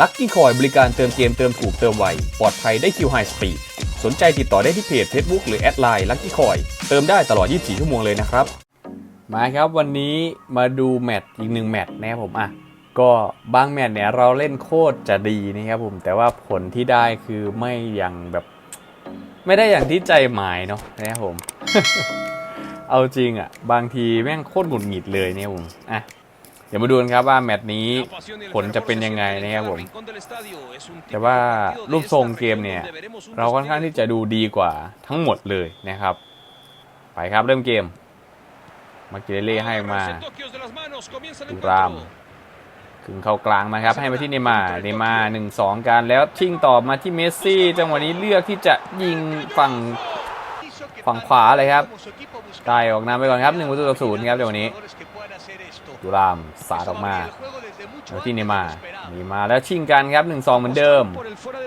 ลัคกี้คอยบริการเติมเกมเติมถูกเติมไว ปลอดภัยได้คิวไฮสปีดสนใจติดต่อได้ที่เพจ Facebook หรือแอดไลน์ลัคกี้คอยเติมได้ตลอด 24 ชั่วโมงเลยนะครับ มาครับวันนี้มาดูแมตช์อีกหนึ่งแมตช์นะครับผมอะก็บางแมตช์เนี่ยเราเล่นโคตรจะดีนะครับผมแต่ว่าผลที่ได้คือไม่อย่างแบบ ไม่ได้อย่างที่ใจหมายเนาะนะครับผม เอาจริงอะ บางทีแม่งโคตรหงุดหงิดเลยเนี่ยผมอะ ดี๋ยวมาดูกันครับว่าแมตช์นี้ผลจะเป็นยังไงนะครับผม แต่ว่ารูปทรงเกมเนี่ย เราค่อนข้างที่จะดูดีกว่าทั้งหมดเลยนะครับ ไปครับเริ่มเกม มาเกเล่ให้มาดูรามขึงเข้ากลางมาครับให้มาที่เนย์มาร์เนย์มาร์หนึ่งสองการแล้วชิงต่อมาที่เมสซี่ จังหวะนี้เลือกที่จะยิงฝั่งฝั่งขวาเลยครับได้ออกนำไปก่อนครับหนึ่งประตูต่อศูนย์ครับจังหวะนี้ ดูรามสาดออกมาแล้วที่เนมาร์เนมาแล้วชิงกันครับหนึ่งสองเหมือนเดิม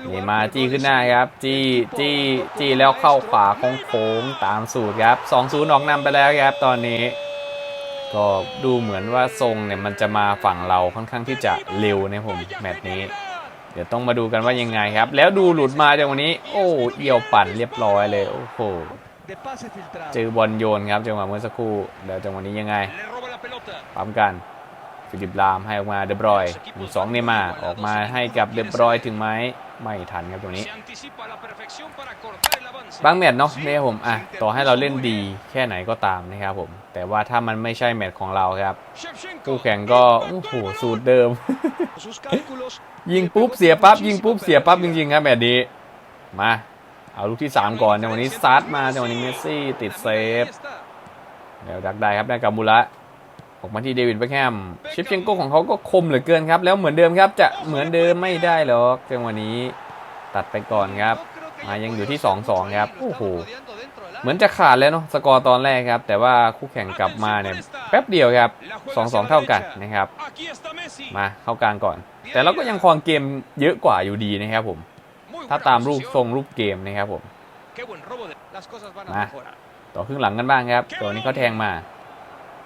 เนมาจี้ขึ้นหน้าครับจี้จี้จี้แล้วเข้าขวาโค้งตามสูตรครับ2อศูนย์ออกนำไปแล้วครับตอนนี้ ก็ดูเหมือนว่าทรงเนี่ยมันจะมาฝั่งเราค่อนข้างที่จะเร็วนะผมแมตช์นี้ เดี๋ยวต้องมาดูกันว่ายังไงครับ แล้วดูหลุดมาจากวันนี้ โอ้เอี่ยวปั่นเรียบร้อยเลยโอ้โหเจอบอลโยนครับจังหวะเมื่อสักครู่แล้วจังหวะนี้ยังไง ปั๊มกันฟิลิปลามให้ออกมาเดบรอยหนึ่สองเนย์มาออกมาให้กับเดบรอยถึงไหมไม่ทันครับตรงนี้ บางแมตช์เนาะเนี่ยผมอะต่อให้เราเล่นดีแค่ไหนก็ตามนะครับผม แต่ว่าถ้ามันไม่ใช่แมตช์ของเราครับคู่แข่งก็โอ้โหสูตรเดิม ยิงปุ๊บเสียปั๊บยิงปุ๊บเสียปั๊บจริงๆครับแบบนี้มาเอาลูกที่ 3 ก่อนในวันนี้ซัดมาในวันนี้เมสซี่ติดเซฟแล้วดักได้ครับได้กับบุระ ออกมาที่เดวิดเบคแฮมเชฟเชนโกของเขาก็คมเหลือเกินครับ แล้วเหมือนเดิมครับ จะเหมือนเดิมไม่ได้หรอกจังหวะนี้ตัดไปก่อนครับมายังอยู่ที่ 2-2 ครับโอ้โหเหมือนจะขาดแล้วเนาะสกอร์ตอนแรกครับ แต่ว่าคู่แข่งกลับมาเนี่ยแป๊บเดียวครับ 2-2 เท่ากันนะครับ มาเข้ากลางก่อน แต่เราก็ยังครองเกมเยอะกว่าอยู่ดีนะครับผม ถ้าตามรูปทรงรูปเกมนะครับผมมาต่อครึ่งหลังกันบ้างครับตัวนี้เขาแทงมา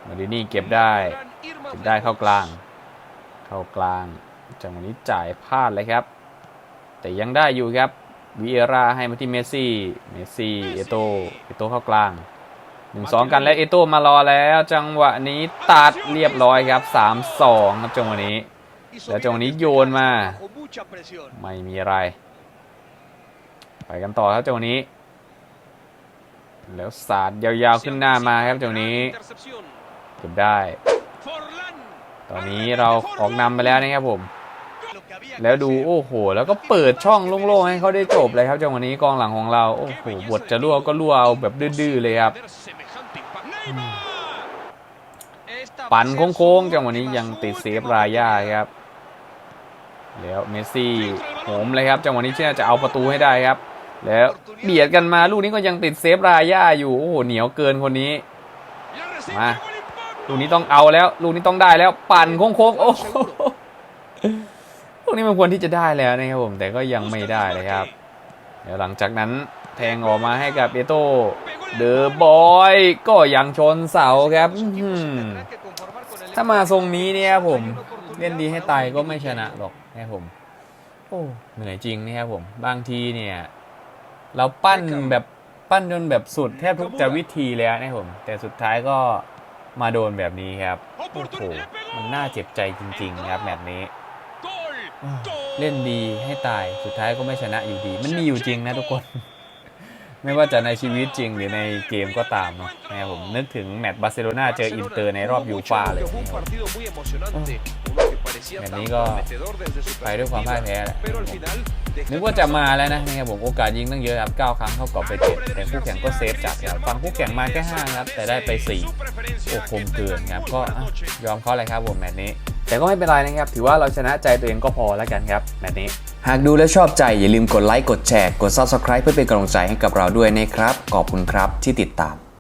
มาดินี่เก็บได้ เก็บได้เข้ากลาง เข้ากลางจังหวะนี้จ่ายพลาดเลยครับ แต่ยังได้อยู่ครับวีเอราให้มาที่เมสซี่ เมสซี่ เอโตเอโตเข้ากลางหนึ่งสองกันแล้วเอโตมารอแล้ว จังหวะนี้ตัดเรียบร้อยครับสามสองครับจังหวะนี้แล้วจังหวะนี้โยนมา ไม่มีอะไร ไปกันต่อครับจังหวะนี้ แล้วสาดยาวๆขึ้นหน้ามาครับจังหวะนี้ เก็บได้ ตอนนี้เราออกนำไปแล้วนะครับผม แล้วดูโอ้โห แล้วก็เปิดช่องโล่งๆให้เขาได้จบเลยครับจังหวะนี้กองหลังของเราโอ้โหบทจะรั่วก็รั่วเอาแบบดื้อๆเลยครับปั่นโค้งๆจังหวะนี้ยังติดเซฟรายาครับ แล้วเมสซี่โหมเลยครับจังหวะนี้เชื่อจะเอาประตูให้ได้ครับ แล้วเบียดกันมาลูกนี้ก็ยังติดเซฟรายาอยู่โอ้โหเหนียวเกินคนนี้มา ลูกนี้ต้องเอาแล้ว ลูกนี้ต้องได้แล้วปั่นโค้งๆโอ้โหลูกนี้มันควรที่จะได้แล้วนะครับผมแต่ก็ยังไม่ได้เลยครับ เดี๋ยวหลังจากนั้นแทงออกมาให้กับเอโต้เดอะบอยก็ยังชนเสาครับถ้ามาทรงนี้เนี่ยครับผมเล่นดีให้ตายก็ไม่ชนะหรอกนะครับผม โอ้เหนื่อยจริงนะครับผม บางทีเนี่ย เราปั้นแบบปั้นจนแบบสุดแทบทุกจะวิธีแล้วนะครับผม แต่สุดท้ายก็ มาโดนแบบนี้ครับ โอ้โห มันน่าเจ็บใจจริง ๆ ครับแบบนี้ เล่นดีให้ตายสุดท้ายก็ไม่ชนะอยู่ดี มันมีอยู่จริงนะทุกคน ไม่ว่าจะในชีวิตจริงหรือในเกมก็ตามเนาะนะครับผมนึกถึงแมตช์บาร์เซโลนาเจออินเตอร์ในรอบยูฟ่าเลย แบบนี้ก็ไปด้วยความพ่ายแพ้แหละนึกว่าจะมาแล้วนะนะครับผมโอกาสยิงตั้งเยอะครับ 9 ครั้งเข้ากรอบไปเจ็ดแต่คู่แข่งก็เซฟจัดครับฝั่งคู่แข่งมาแค่5ครับ แต่ได้ไป 4 โอ้คมเกินครับ ก็อะยอมเขาเลยครับผมแมตช์นี้ แต่ก็ไม่เป็นไรนะครับ ถือว่าเราชนะใจตัวเองก็พอแล้วกันครับแมตช์นี้ หากดูแล้วชอบใจอย่าลืมกดไลค์กดแชร์กด Subscribe เพื่อเป็นกำลังใจให้กับเราด้วยนะครับขอบคุณครับที่ติดตาม